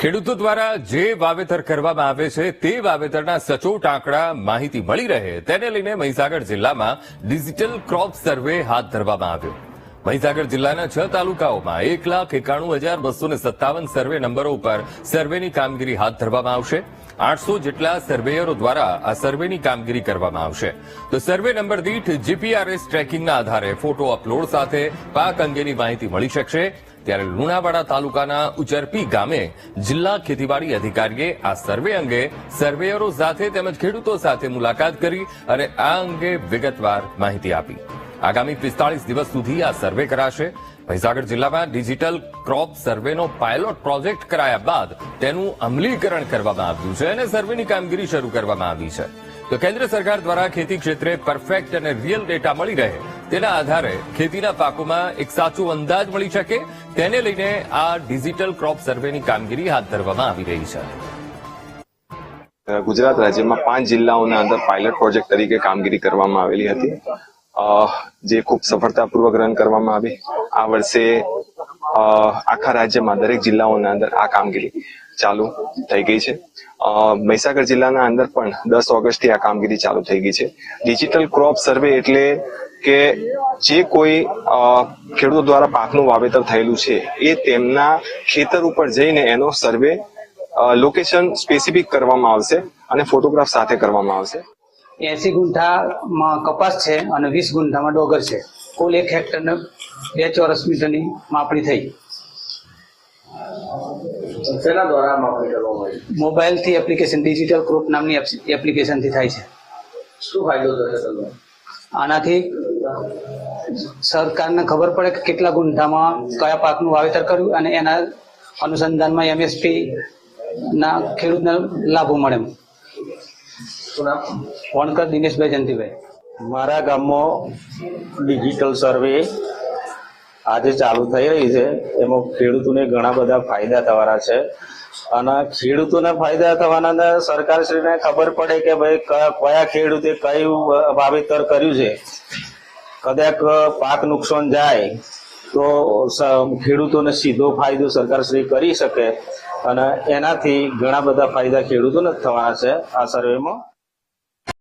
ખેડૂતો દ્વારા જે વાવેતર કરવામાં આવે છે તે વાવેતરના સચોટ આંકડા માહિતી મળી રહે. તેને લઈને મહીસાગર જિલ્લામાં ડિજિટલ ક્રોપ સર્વે હાથ ધરવામાં આવ્યો. મહીસાગર જિલ્લાના છ તાલુકાઓમાં એક લાખ એકાણું હજાર બસો સત્તાવન સર્વે નંબરો ઉપર સર્વેની કામગીરી હાથ ધરવામાં આવશે. આઠસો જેટલા સર્વેયરો દ્વારા આ સર્વેની કામગીરી કરવામાં આવશે. તો સર્વે નંબર દીઠ જીપીઆરએસ ટ્રેકિંગના આધારે ફોટો અપલોડ સાથે પાક અંગેની માહિતી મળી શકશે. ત્યારે લુણાવાડા તાલુકાના ઉચરપી ગામે જિલ્લા ખેતીવાડી અધિકારીએ આ સર્વે અંગે સર્વેયરો સાથે તેમજ ખેડૂતો સાથે મુલાકાત કરી અને આ અંગે વિગતવાર માહિતી આપી. આગામી પિસ્તાળીસ દિવસ સુધી આ સર્વે કરાશે. મહીસાગર જિલ્લામાં ડિજિટલ ક્રોપ સર્વેનો પાયલોટ પ્રોજેક્ટ કરાયા બાદ તેનું અમલીકરણ કરવામાં આવ્યું છે અને સર્વેની કામગીરી શરૂ કરવામાં આવી છે. તો કેન્દ્ર સરકાર દ્વારા ખેતી ક્ષેત્રે પરફેક્ટ અને રિયલ ડેટા મળી રહે તેના આધારે ખેતીના પાકોમાં એક સાચો અંદાજ મળી શકે તેને લઈને આ ડિજિટલ ક્રોપ સર્વેની કામગીરી હાથ ધરવામાં આવી રહી છે. ગુજરાત રાજ્યમાં પાંચ જિલ્લાઓના અંદર પાયલટ પ્રોજેક્ટ તરીકે કામગીરી કરવામાં આવેલી હતી. જે ખૂબ સફળતાપૂર્વક રન કરવામાં આવી, આ વર્ષે આખા રાજ્યમાં, દરેક જિલ્લાઓના અંદર આ કામગીરી ચાલુ થઈ ગઈ છે. મહીસાગર જિલ્લાના અંદર પણ દસ ઓગસ્ટથી આ કામગીરી ચાલુ થઈ ગઈ છે. ડિજિટલ ક્રોપ સર્વે એટલે કે જે કોઈ ખેડૂતો દ્વારા પાકનું વાવેતર થયેલું છે, એ તેમના ખેતર ઉપર જઈને એનો સર્વે લોકેશન સ્પેસિફિક કરવામાં આવશે અને ફોટોગ્રાફ સાથે કરવામાં આવશે. એસી ગુંઠામાં કપાસ છે અને વીસ ગુંઠામાં ડોગર છે. કુલ એક હેક્ટરને બે ચોરસ મીટરની માપણી થઈ. શેના દ્વારા માપણી કરવામાં આવી? મોબાઈલથી એપ્લિકેશન ડિજિટલ ક્રોપ નામની એપ્લિકેશનથી થાય છે. શું ફાયદો થશે આનાથી સરકારને ખબર પડે કે કેટલા ગુંઠામાં કયા પાકનું વાવેતર કર્યું અને એના અનુસંધાનમાં એમએસપી ના ખેડૂતને લાભો મળે એમ. શું નામ? વણકર દિનેશભાઈ જયંતિભાઈ મારા ગામમાં ડિજિટલ સર્વે આજે ચાલુ થઈ રહી છે. એમાં ખેડૂતોને ઘણા બધા ફાયદા થવાના છે. અને ખેડૂતોને ફાયદા થવાના સરકારશ્રીને ખબર પડે કે ભાઈ કયા ખેડૂતે કયું વાવેતર કર્યું છે. કદાચ પાક નુકસાન જાય તો ખેડૂતોને સીધો ફાયદો સરકારશ્રી કરી શકે. અને એનાથી ઘણા બધા ફાયદા ખેડૂતોને થવાના છે આ સર્વેમાં